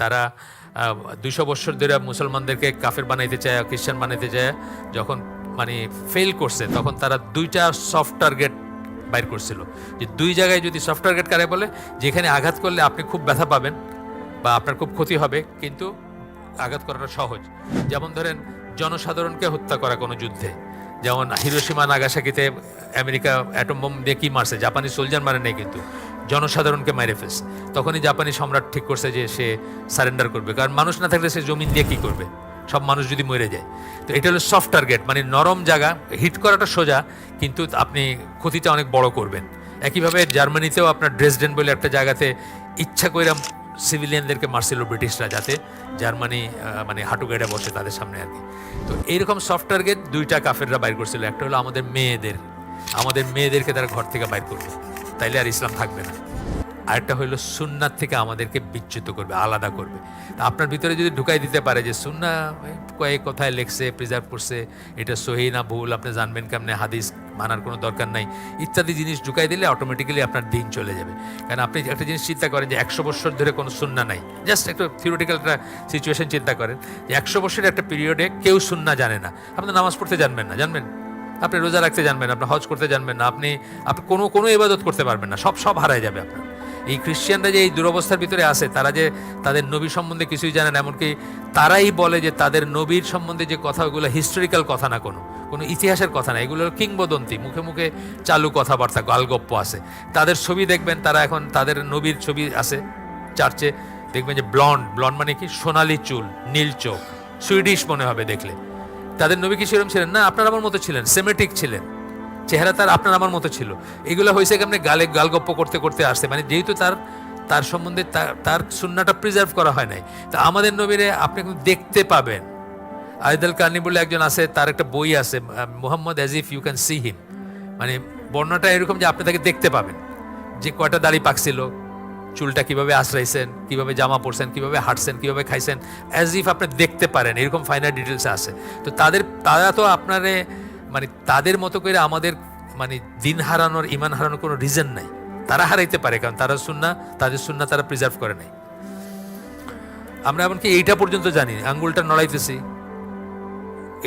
তারা দুইশো বছর ধরে মুসলমানদেরকে কাফের বানাইতে চায়, খ্রিস্টান বানাইতে চায়, যখন মানে ফেল করছে, তখন তারা দুইটা সফট টার্গেট বাইর করছিল। যে দুই জায়গায় যদি সফট টার্গেট কারে বলে, যেখানে আঘাত করলে আপনি খুব ব্যথা পাবেন বা আপনার খুব ক্ষতি হবে, কিন্তু আঘাত করাটা সহজ। যেমন ধরেন, জনসাধারণকে হত্যা করা কোনো যুদ্ধে। যেমন হিরোসীমা নাগাসাকিতে আমেরিকা অ্যাটম বোম দিয়ে কি মারছে? জাপানি সোলজার মারে নেই কিন্তু। জনসাধারণকে মেরে ফেলছে। তখনই জাপানি সম্রাট ঠিক করছে যে সে সারেন্ডার করবে। কারণ মানুষ না থাকলে সে জমিন দিয়ে কী করবে? সব মানুষ যদি মরে যায়। তো এটা হলো সফট টার্গেট মানে নরম জায়গা হিট করাটা সোজা, কিন্তু আপনি ক্ষতিটা অনেক বড় করবেন। একইভাবে জার্মানিতেও আপনার ড্রেসডেন বলে একটা জায়গাতে ইচ্ছা করে সিভিলিয়ানদেরকে মারছিল ব্রিটিশরা যাতে জার্মানি মানে হাঁটু গেড়ে বসে তাদের সামনে আর কি। তো এইরকম সফট টার্গেট দুইটা কাফেররা বাইর করছিল। একটা হলো আমাদের মেয়েদের। আমাদের মেয়েদেরকে তারা ঘর থেকে বাইর করবে। তাইলে আর ইসলাম থাকবে না। আরেকটা হলো সুন্নাত থেকে আমাদেরকে বিচ্যুত করবে, আলাদা করবে। আপনার ভিতরে যদি ঢুকাই দিতে পারে যে সুন্না কয়েক কথায় লেখছে প্রিজার্ভ করছে, এটা সহি না ভুল, আপনি জানবেন কেমনে, হাদিস মানার কোনো দরকার নাই, ইত্যাদি জিনিস ঢুকাই দিলে অটোমেটিক্যালি আপনার দিন চলে যাবে। কারণ আপনি একটা জিনিস চিন্তা করেন যে একশো বছর ধরে কোনো সুন্না নাই। জাস্ট একটা থিওরিটিক্যাল একটা সিচুয়েশন চিন্তা করেন যে একশো বছরের একটা পিরিয়ডে কেউ সুন্না জানে না। আপনি নামাজ পড়তে জানবেন না, জানবেন? আপনি রোজা রাখতে জানবেন, আপনি হজ করতে জানবেন না, আপনি আপনি কোনো কোনো ইবাদত করতে পারবেন না, সব সব হারায় যাবে আপনার। এই খ্রিস্টিয়ানরা যে এই দুরবস্থার ভিতরে আছে, তারা যে তাদের নবী সম্বন্ধে কিছুই জানেন এমনকি তারাই বলে যে তাদের নবীর সম্বন্ধে যে কথাগুলো হিস্টোরিক্যাল কথা না কোনো কোনো ইতিহাসের কথা না, এগুলো কিংবদন্তি, মুখে মুখে চালু কথাবার্তা, গালগপ্প আছে। তাদের ছবি দেখবেন, তারা এখন তাদের নবীর ছবি আছে, চার্চে, দেখবেন যে ব্লন্ড ব্লন্ড মানে কি? সোনালি চুল, নীল চোখ সুইডিশ মনে হবে দেখলে। তাদের নবী কি সেরকম ছিলেন? না, আপনার আমার মতো ছিলেন সেমেটিক ছিলেন। চেহারা তার আপনার আমার মতো ছিল। এগুলো হয়েছে কেমনে গালে গালগপ্প করতে করতে আসছে। মানে যেহেতু তার তার সম্বন্ধে তার সুন্নাটা প্রিজার্ভ করা হয় নাই। তা আমাদের নবীরে আপনি কিন্তু দেখতে পাবেন। আয়দাল কার্নি বলে একজন আছে, তার একটা বই আছে Muhammad as if you can see him মানে বর্ণনাটা এরকম যে আপনি তাকে দেখতে পাবেন। যে কয়টা দাড়ি পাকছিল চুলটা কীভাবে আশ্রাইছেন, কীভাবে জামা পরছেন, কীভাবে হাঁটছেন, কীভাবে খাইছেন অ্যাজ ইফ আপনি দেখতে পারেন, এরকম ফাইনাল ডিটেলস আছে। তো তাদের, তারা তো আপনারে মানে তাদের মতো করে আমাদের মানে দিন হারানোর, ইমান হারানোর কোনো রিজন নাই। তারা হারাইতে পারে, কারণ তারা শুননা তাদের শুননা তারা প্রিজার্ভ করে নাই। আমরা এমনকি এইটা পর্যন্ত জানি, আঙ্গুলটা নড়াইতেছি।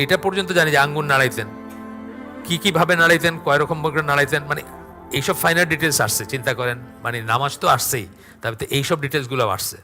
এটা পর্যন্ত জানি যে আঙ্গুল নাড়াইতেন। কী কীভাবে নাড়াইতেন, কয় রকম করে নাড়াইতেন মানে এইসব ফাইনাল ডিটেলস আসছে চিন্তা করেন। মানে নামাজ তো আসছেই তারপরে এইসব ডিটেলসগুলো আসছে।